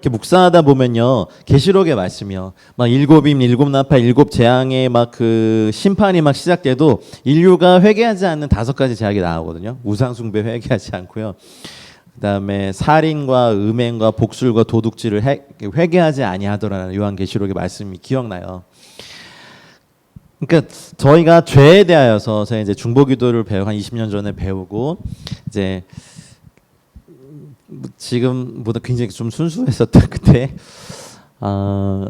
이렇게 묵상하다 보면요. 계시록의 말씀이요. 막 일곱 임 일곱 나파 일곱 재앙의 막 그 심판이 막 시작돼도 인류가 회개하지 않는 다섯 가지 제약이 나오거든요. 우상 숭배 회개하지 않고요. 그다음에 살인과 음행과 복술과 도둑질을 해- 회개하지 아니하더라는 요한 계시록의 말씀이 기억나요. 그러니까 저희가 죄에 대하여서 제가 이제 중보기도를 배우 한 20년 전에 배우고 이제 지금보다 굉장히 좀 순수했었던 그때 아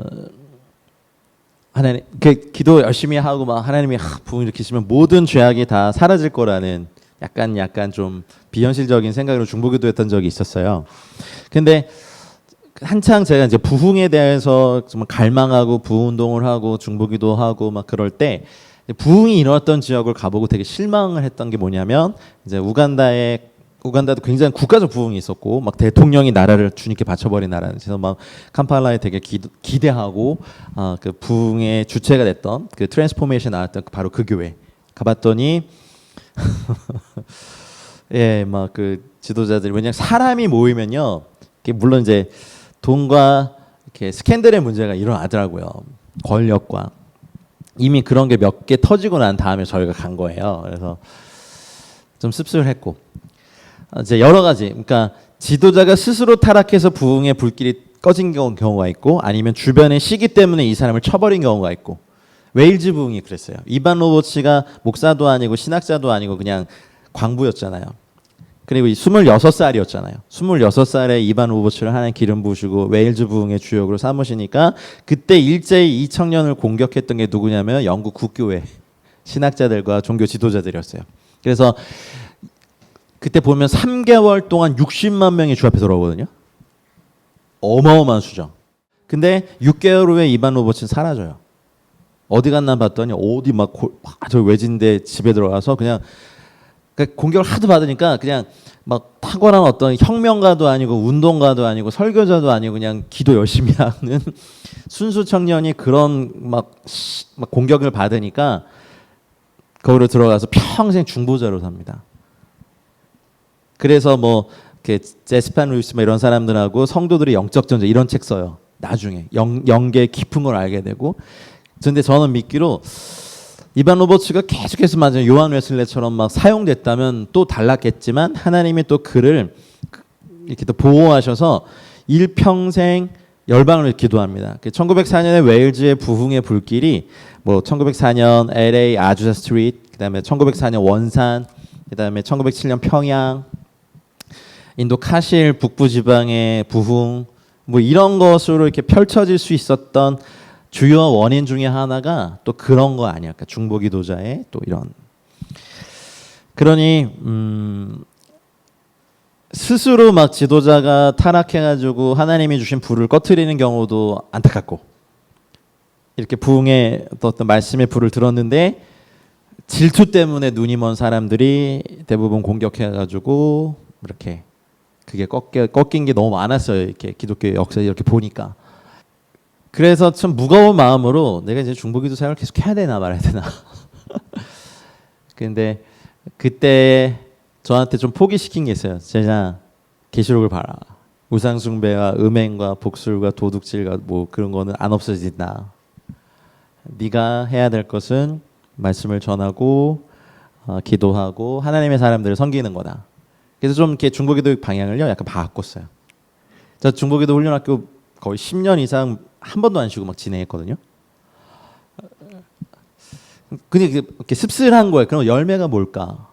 하나님 그 기도 열심히 하고 막 하나님이 하, 부흥 일으키시면 모든 죄악이 다 사라질 거라는 약간 약간 좀 비현실적인 생각으로 중보기도했던 적이 있었어요. 근데 한창 제가 이제 부흥에 대해서 정말 갈망하고 부운동을 하고 중보기도 하고 막 그럴 때 부흥이 일어났던 지역을 가보고 되게 실망을 했던 게 뭐냐면 이제 우간다에 우간다도 굉장히 국가적 부흥이 있었고 막 대통령이 나라를 주님께 바쳐버린 나라는 그래서 막 캄팔라에 되게 기, 기대하고 아, 그 부흥의 주체가 됐던 그 트랜스포메이션 나왔던 그 바로 그 교회 가봤더니 예, 막 그 지도자들이 왜냐면 사람이 모이면요, 물론 이제 돈과 이렇게 스캔들의 문제가 일어나더라고요. 권력과 이미 그런 게 몇 개 터지고 난 다음에 저희가 간 거예요. 그래서 좀 씁쓸했고 어, 이제 여러 가지, 그러니까 지도자가 스스로 타락해서 부흥의 불길이 꺼진 경우- 경우가 있고 아니면 주변의 시기 때문에 이 사람을 쳐버린 경우가 있고 웨일즈 부흥이 그랬어요. 이반 로버츠가 목사도 아니고 신학자도 아니고 그냥 광부였잖아요. 그리고 이 26살이었잖아요. 26살에 이반 로버츠를 하나님 기름 부으시고 웨일즈 부흥의 주역으로 삼으시니까 그때 일제히 이 청년을 공격했던 게 누구냐면 영국 국교회 신학자들과 종교 지도자들이었어요. 그래서 그때 보면 3개월 동안 60만 명이 주 앞에 돌아오거든요. 어마어마한 수죠. 근데 6개월 후에 이반 로버츠는 사라져요. 어디 갔나 봤더니 어디 막 저 외진데 집에 들어가서 그냥 그러니까 공격을 하도 받으니까 그냥 막 탁월한 어떤 혁명가도 아니고 운동가도 아니고 설교자도 아니고 그냥 기도 열심히 하는 순수 청년이 그런 막, 시- 막 공격을 받으니까 거기로 들어가서 평생 중보자로 삽니다. 그래서 뭐 제스판 루이스 뭐 이런 사람들하고 성도들의 영적 전쟁 이런 책 써요. 나중에 영, 영계의 걸 알게 되고 근데 저는 믿기로 이반 로버츠가 계속해서 맞아 요한 웨슬레처럼 막 사용됐다면 또 달랐겠지만 하나님이 또 그를 이렇게 또 보호하셔서 일평생 열방을 기도합니다. 1904년에 웨일즈의 부흥의 불길이 뭐 1904년 LA 아주사 스트리트, 그다음에 1904년 원산, 그다음에 1907년 평양, 인도 카실 북부 지방의 부흥 뭐 이런 것으로 이렇게 펼쳐질 수 있었던 주요 원인 중에 하나가 또 그런 거 아니었까 중보기도자의 또 이런. 그러니 음 스스로 막 지도자가 타락해가지고 하나님이 주신 불을 꺼트리는 경우도 안타깝고 이렇게 부흥의 어떤 말씀의 불을 들었는데 질투 때문에 눈이 먼 사람들이 대부분 공격해가지고 이렇게 그게 꺾여, 꺾인 게 너무 많았어요. 이렇게 기독교 역사 이렇게 보니까. 그래서 참 무거운 마음으로 내가 이제 중보기도 사역을 계속 해야 되나 말아야 되나. 근데 그때 저한테 좀 포기시킨 게 있어요. 제자 계시록을 봐라. 우상 숭배와 음행과 복술과 도둑질과 뭐 그런 거는 안 없어진다. 네가 해야 될 것은 말씀을 전하고 어, 기도하고 하나님의 사람들을 섬기는 거다. 그래서 좀 이렇게 중보기도 방향을요 약간 바꿨어요. 저 중보기도 훈련학교 거의 10년 이상 한 번도 안 쉬고 막 진행했거든요. 근데 이렇게 씁쓸한 거예요. 그럼 열매가 뭘까?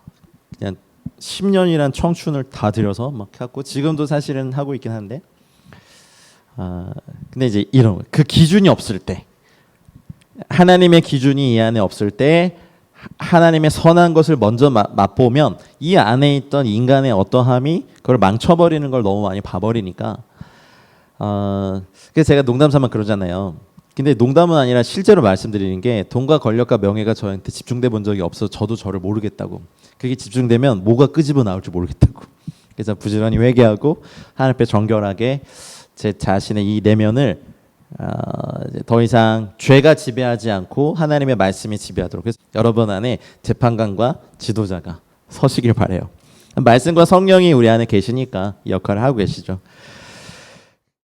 그냥 10년이란 청춘을 다 들여서 막 해갖고 지금도 사실은 하고 있긴 한데 아 근데 이제 이런 그 기준이 없을 때 하나님의 기준이 이 안에 없을 때 하- 하나님의 선한 것을 먼저 마- 맛보면 이 안에 있던 인간의 어떠함이 그걸 망쳐버리는 걸 너무 많이 봐버리니까 어, 그래서 제가 농담 삼아 그러잖아요. 근데 농담은 아니라 실제로 말씀드리는 게 돈과 권력과 명예가 저한테 집중돼 본 적이 없어 저도 저를 모르겠다고. 그게 집중되면 뭐가 끄집어 나올지 모르겠다고. 그래서 부지런히 회개하고 하나님 앞에 정결하게 제 자신의 이 내면을 더 이상 죄가 지배하지 않고 하나님의 말씀이 지배하도록 그래서 여러분 안에 재판관과 지도자가 서시길 바래요. 말씀과 성령이 우리 안에 계시니까 이 역할을 하고 계시죠.